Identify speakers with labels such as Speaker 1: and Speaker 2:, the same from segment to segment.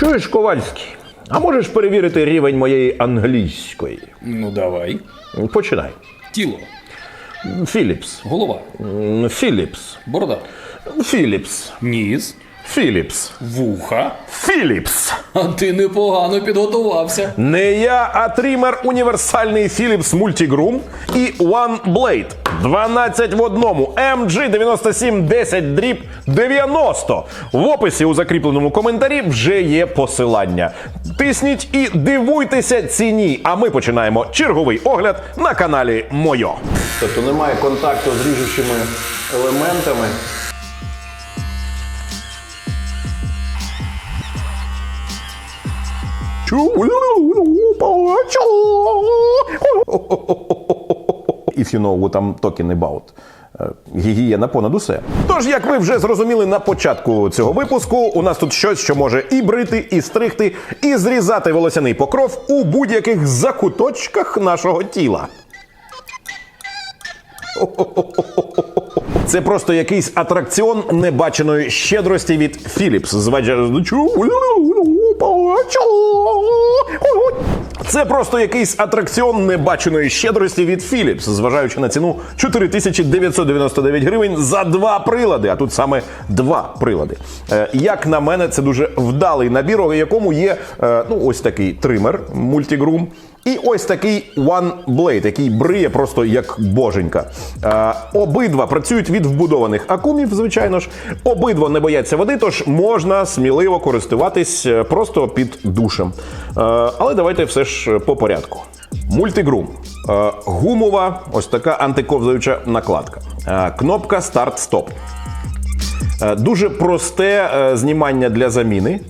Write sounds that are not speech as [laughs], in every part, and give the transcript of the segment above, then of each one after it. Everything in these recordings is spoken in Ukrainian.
Speaker 1: Чуєш, Ковальський? А можеш перевірити рівень моєї англійської?
Speaker 2: Ну давай.
Speaker 1: Починай.
Speaker 2: Тіло,
Speaker 1: Філіпс.
Speaker 2: голова,
Speaker 1: Філіпс.
Speaker 2: борода,
Speaker 1: Філіпс.
Speaker 2: ніс,
Speaker 1: Філіпс.
Speaker 2: вуха.
Speaker 1: Філіпс.
Speaker 2: А ти непогано підготувався.
Speaker 1: Не я, а трімер універсальний Philips Multigroom і One Blade. 12 в одному MG9710 дріб 90. В описі у закріпленому коментарі вже є посилання. Тисніть і дивуйтеся ціні. А ми починаємо черговий огляд на каналі Мойо. Тобто немає контакту з ріжучими елементами. If you know what I'm talking about. Е, Гігієна понад усе. Тож, як ви вже зрозуміли на початку цього випуску, у нас тут щось, що може і брити, і стригти, і зрізати волосяний покров у будь-яких закуточках нашого тіла. Це просто якийсь атракціон небаченої щедрості від Philips. Зваджа- Це просто якийсь атракціон небаченої щедрості від Philips, зважаючи на ціну 4999 гривень за два прилади. А тут саме два прилади. Е, Як на мене, це дуже вдалий набір, у якому є е, ну ось такий тример Multigroom. І ось такий One Blade, який бриє просто як боженька. Е, обидва працюють від вбудованих акумів, звичайно ж. Обидва не бояться води, тож можна сміливо користуватись е, просто під душем. Е, але давайте все ж по порядку. Мультигрум. Е, гумова, ось така антиковзаюча накладка. Е, кнопка старт-стоп. Е, дуже просте е, знімання для заміни.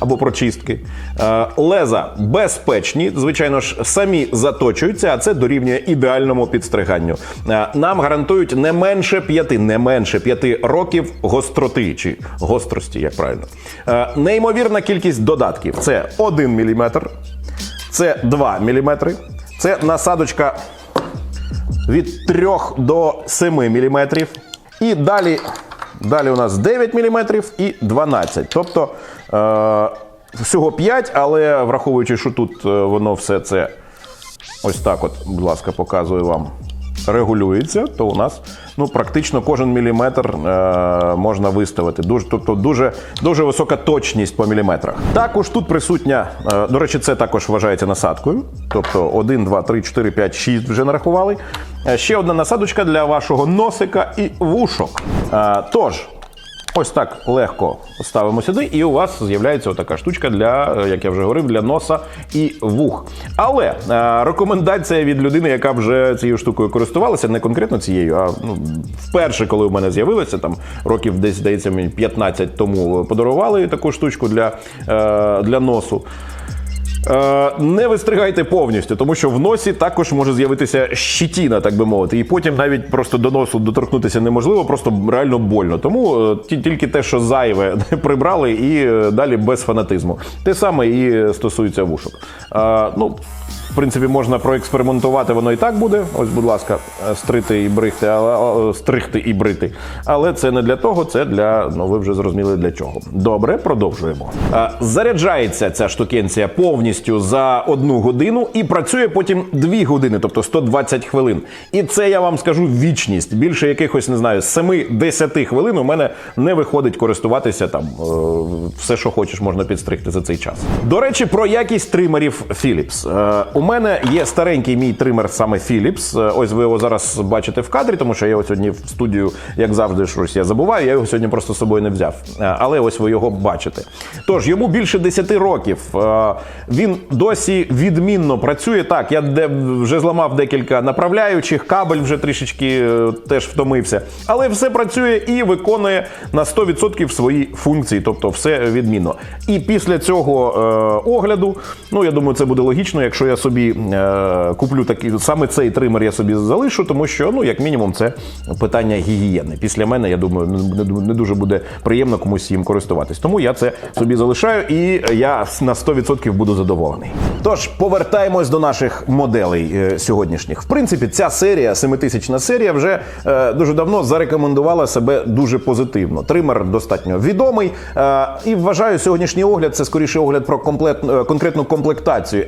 Speaker 1: Або прочистки. Е, Леза безпечні, звичайно ж, самі заточуються, а це дорівнює ідеальному підстриганню. Е, Нам гарантують не менше п'яти, не менше п'яти років гостроти чи гострості, як правильно. Е, Неймовірна кількість додатків: це 1 мм, це 2 мм, це насадочка від 3 до 7 мм. І далі, далі у нас 9 мм і 12. Тобто всього 5, але враховуючи, що тут е, воно все це ось так, от, будь ласка, показую вам. Регулюється, то у нас ну практично кожен міліметр е, можна виставити. Дуже, тобто дуже, дуже висока точність по міліметрах. Також тут присутня, е, до речі, це також вважається насадкою. Тобто 1, 2, 3, 4, 5, 6 вже нарахували. Е, ще одна насадочка для вашого носика і вушок. Е, тож, Ось так легко ставимо сюди, і у вас з'являється така штучка для, е, як я вже говорив, для носа і вух. Але е, рекомендація від людини, яка вже цією штукою користувалася, не конкретно цією, а ну, вперше, коли у мене з'явилося, там років десь здається, мені 15 тому подарували таку штучку для, е, для носу. Е, Не вистригайте повністю, тому що в носі також може з'явитися щитіна, так би мовити, і потім навіть просто до носу доторкнутися неможливо, просто реально больно. Тому е, ті- тільки те, що зайве, [laughs] прибрали, і е, далі без фанатизму. Те саме і стосується вушок. Ну, принципі, можна проекспериментувати, воно і так буде. Ось, будь ласка, е, стрити і брихти, але стригти і брити. Але це не для того, це для ну ви вже зрозуміли для чого. Добре, продовжуємо. Е, Заряджається ця штукенція повністю за одну годину і працює потім дві години, тобто 120 хвилин. І це я вам скажу вічність. Більше якихось не знаю 7-10 хвилин у мене не виходить користуватися там е, все, що хочеш, можна підстригти за цей час. До речі, про якість тримерів Philips. У мене є старенький мій тример саме Philips. Е, Ось ви його зараз бачите в кадрі, тому що я його сьогодні в студію, як завжди, щось я забуваю. Я його сьогодні просто з собою не взяв. Е, Але ось ви його бачите. Тож йому більше 10 років. Е, Він досі відмінно працює. Так, я вже зламав декілька направляючих, кабель вже трішечки теж втомився. Але все працює і виконує на 100% свої функції, тобто все відмінно. І після цього огляду, ну я думаю, це буде логічно, якщо я собі е, куплю такий саме цей тример я собі залишу, тому що ну як мінімум це питання гігієни. Після мене я думаю, не, дуже буде приємно комусь їм користуватись. Тому я це собі залишаю і я на 100% буду задоволений. Тож повертаємось до наших моделей е, сьогоднішніх. В принципі, ця серія, семитисячна серія, вже е, дуже давно зарекомендувала себе дуже позитивно. Тример достатньо відомий. Е, і вважаю, сьогоднішній огляд це скоріше огляд про комплект, е, конкретну комплектацію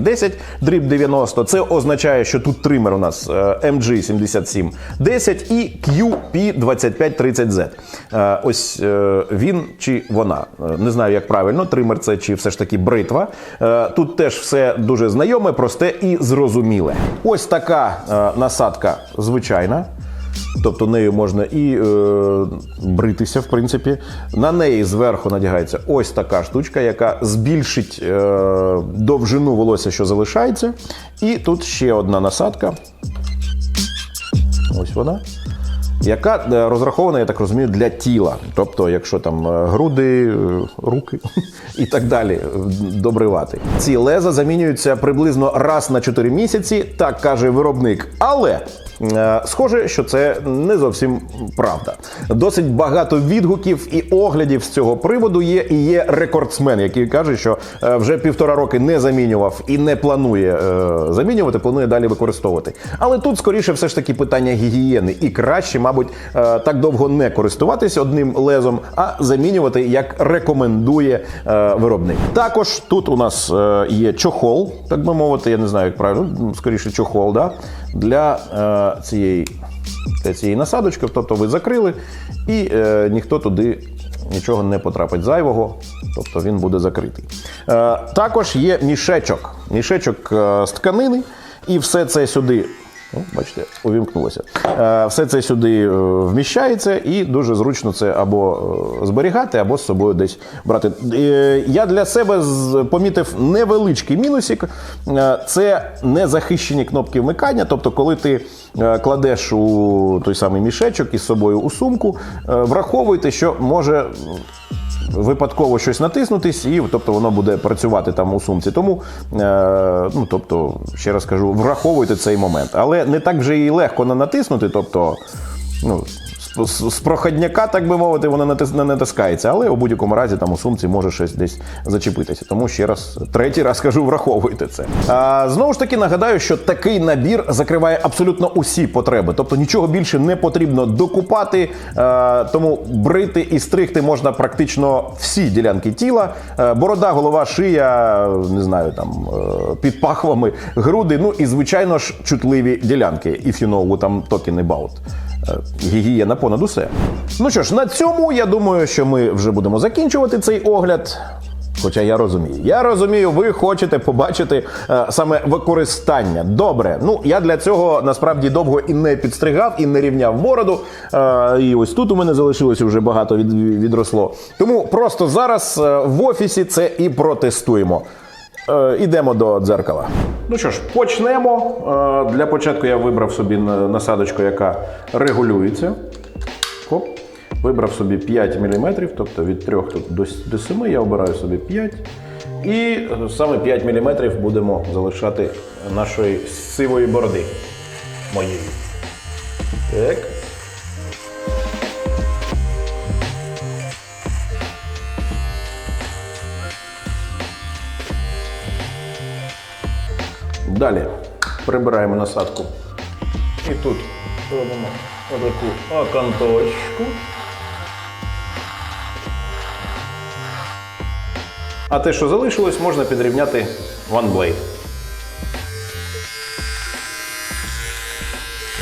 Speaker 1: MG9710 дріб 90. Це означає, що тут тример у нас е, MG7710 і QP2530Z. Е, ось е, він чи вона. Е, Не знаю, як правильно, тример це чи все ж таки бритва. Е, Тут теж все дуже знайоме, просте і зрозуміле. Ось така е, насадка звичайна. Тобто нею можна і е, бритися, в принципі. На неї зверху надягається ось така штучка, яка збільшить е, довжину волосся, що залишається. І тут ще одна насадка. Ось вона. Яка е, розрахована, я так розумію, для тіла. Тобто, якщо там е, груди, е, руки [laughs] і так далі добривати. Ці леза замінюються приблизно раз на 4 місяці, так каже виробник. Але схоже, що це не зовсім правда. Досить багато відгуків і оглядів з цього приводу є. І є рекордсмен, який каже, що вже півтора роки не замінював і не планує замінювати, планує далі використовувати. Але тут скоріше все ж таки питання гігієни, і краще, мабуть, е, так довго не користуватись одним лезом, а замінювати, як рекомендує е, виробник. Також тут у нас е, є чохол, так би мовити, я не знаю, як правильно, ну, скоріше чохол, да, для цієї. Для цієї насадочки, тобто ви закрили, і ніхто туди нічого не потрапить зайвого, тобто він буде закритий. Е, також є мішечок. Мішечок з тканини, і все це сюди. О, бачите, увімкнулося. Е, все це сюди е, вміщається, і дуже зручно це або е, зберігати, або з собою десь брати. Я для себе помітив невеличкий мінусик. Це незахищені кнопки вмикання. Тобто, коли ти кладеш у той самий мішечок із собою у сумку, враховуйте, що може випадково щось натиснутись, і тобто воно буде працювати там у сумці. Тому, е, ну тобто, ще раз кажу, враховуйте цей момент. Але не так вже і легко натиснути, тобто. Ну, з- проходняка, так би мовити, вона не натискається, але у будь-якому разі там у сумці може щось десь зачепитися. Тому ще раз, третій раз кажу, враховуйте це. А, знову ж таки нагадаю, що такий набір закриває абсолютно усі потреби, тобто нічого більше не потрібно докупати, е, тому брити і стригти можна практично всі ділянки тіла. Е, борода, голова, шия, не знаю, там е, під пахвами, груди. Ну і звичайно ж чутливі ділянки. If you know what I'm talking about. Е, Гігієна понад усе. Ну що ж, на цьому я думаю, що ми вже будемо закінчувати цей огляд. Хоча я розумію, я розумію, ви хочете побачити е, саме використання. Добре, ну я для цього насправді довго і не підстригав, і не рівняв бороду. Е, і ось тут у мене залишилося вже багато від, відросло. Тому просто зараз е, в офісі це і протестуємо. Е, Ідемо до дзеркала. Ну що ж, почнемо. Е, Для початку я вибрав собі насадочку, яка регулюється. Хоп. Вибрав собі 5 мм, тобто від 3 до, 7 я обираю собі 5. І е, саме 5 мм будемо залишати нашої сивої бороди. Моєї. Так. Далі прибираємо насадку. І тут робимо отаку окантовочку. А те, що залишилось, можна підрівняти One Blade.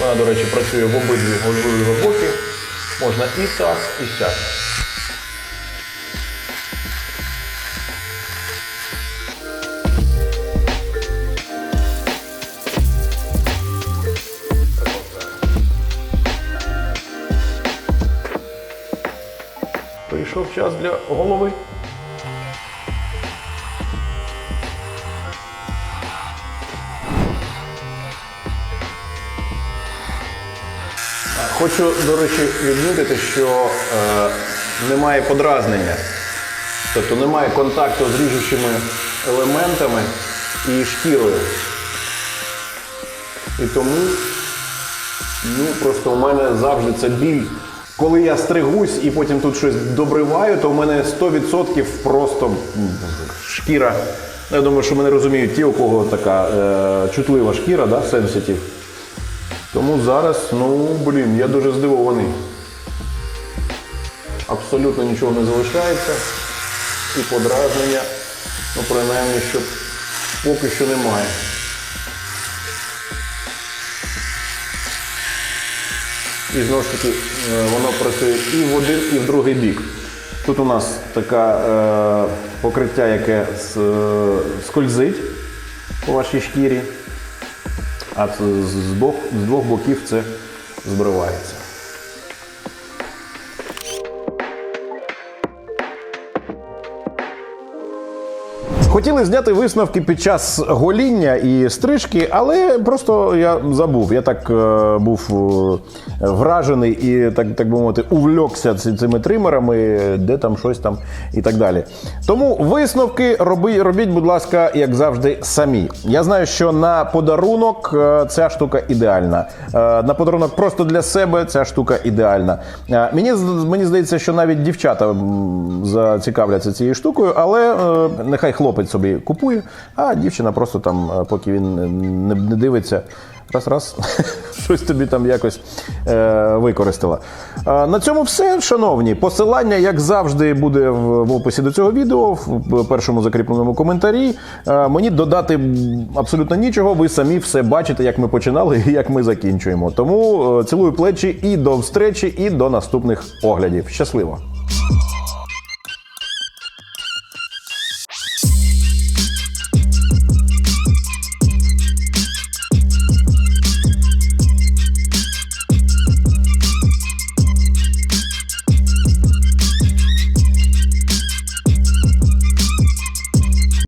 Speaker 1: Вона, до речі, працює в обидві обидві боки. Можна і так, і так. Прийшов час для голови. Хочу, до речі, відмітити, що е, немає подразнення. Тобто немає контакту з ріжучими елементами. і шкірою. І тому ну, просто у мене завжди це біль. Коли я стригусь і потім тут щось добриваю, то в мене 100% просто шкіра. Ну, Я думаю, що мене розуміють ті, у кого така е, чутлива шкіра, да, сенситив. Тому зараз, ну блін, я дуже здивований. Абсолютно нічого не залишається. І подразнення, ну принаймні, що поки що немає. І знову ж таки, е, воно працює і в один, і в другий бік. Тут у нас таке покриття, яке е, скользить по вашій шкірі, а з, бок, з двох боків це збривається. Хотіли зняти висновки під час гоління і стрижки, але просто я забув. Я так е, був е, вражений і так, так би мовити, увлекся ці- цими тримерами, де там щось там і так далі. Тому висновки роби, робіть, будь ласка, як завжди, самі. Я знаю, що на подарунок е, ця штука ідеальна. Е, на подарунок просто для себе ця штука ідеальна. Мені мені здається, що навіть дівчата зацікавляться цією штукою, але нехай хлопець собі купує, а дівчина просто там, е, поки він не, не дивиться. Раз, раз, [laughs] щось тобі там якось е, використала. Е, на цьому все, шановні. Посилання, як завжди, буде в, описі до цього відео, в першому закріпленому коментарі. Е, мені додати абсолютно нічого. Ви самі все бачите, як ми починали і як ми закінчуємо. Тому е, цілую плечі і до встречі, і до наступних оглядів. Щасливо!